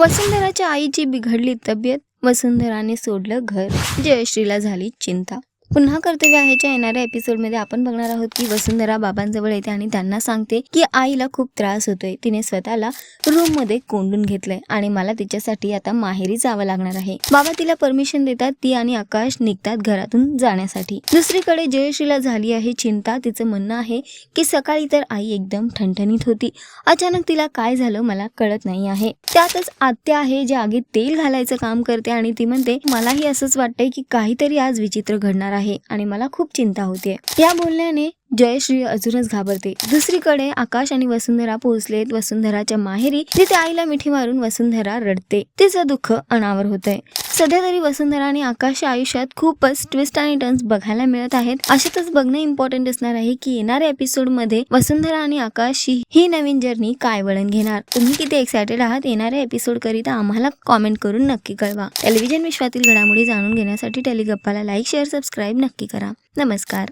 वसुंधराच्या आईची बिघडली तब्येत वसुंधराने सोडलं घर. जयश्रीला झाली चिंता. पुन्हा कर्तव्य आहेच्या येणाऱ्या एपिसोडमध्ये आपण बघणार आहोत की वसुंधरा बाबांजवळ येते आणि त्यांना सांगते की आईला खूप त्रास होतोय. तिने स्वतःला रूममध्ये कोंडून घेतलंय आणि मला तिच्यासाठी आता माहेरी जावं लागणार आहे. बाबा तिला परमिशन देतात ती आणि आकाश निघतात घरातून जाण्यासाठी. दुसरीकडे जयश्रीला झाली आहे चिंता. तिचं म्हणणं आहे की सकाळी तर आई एकदम ठणठणीत होती. अचानक तिला काय झालं मला कळत नाही आहे. त्यातच आत्या आहे जे आगीत तेल घालायचं काम करते आणि ती म्हणते मलाही असंच वाटतंय की काहीतरी आज विचित्र घडणार आहे. आणि मला खूप चिंता होते या बोलण्याने जयश्री अजूनच घाबरते. दुसरीकडे आकाश आणि वसुंधरा पोहोचलेत. वसुंधराच्या माहेरी तिथे आईला मिठी मारून वसुंधरा रडते. तिचं दुःख अनावर होतंय. सध्या तरी वसुंधरा आणि आकाशच्या आयुष्यात खूपच ट्विस्ट आणि टर्न्स बघायला मिळत आहेत. अशातच बघणं इम्पॉर्टंट असणार आहे की येणाऱ्या एपिसोडमध्ये वसुंधरा आणि आकाश ही नवीन जर्नी काय वळण घेणार? तुम्ही किती एक्सायटेड आहात येणाऱ्या एपिसोड करिता आम्हाला कॉमेंट करून नक्की कळवा. टेलिव्हिजन विश्वातील घडामोडी जाणून घेण्यासाठी टेलिगप्पाला लाईक शेअर सबस्क्राईब नक्की करा. नमस्कार.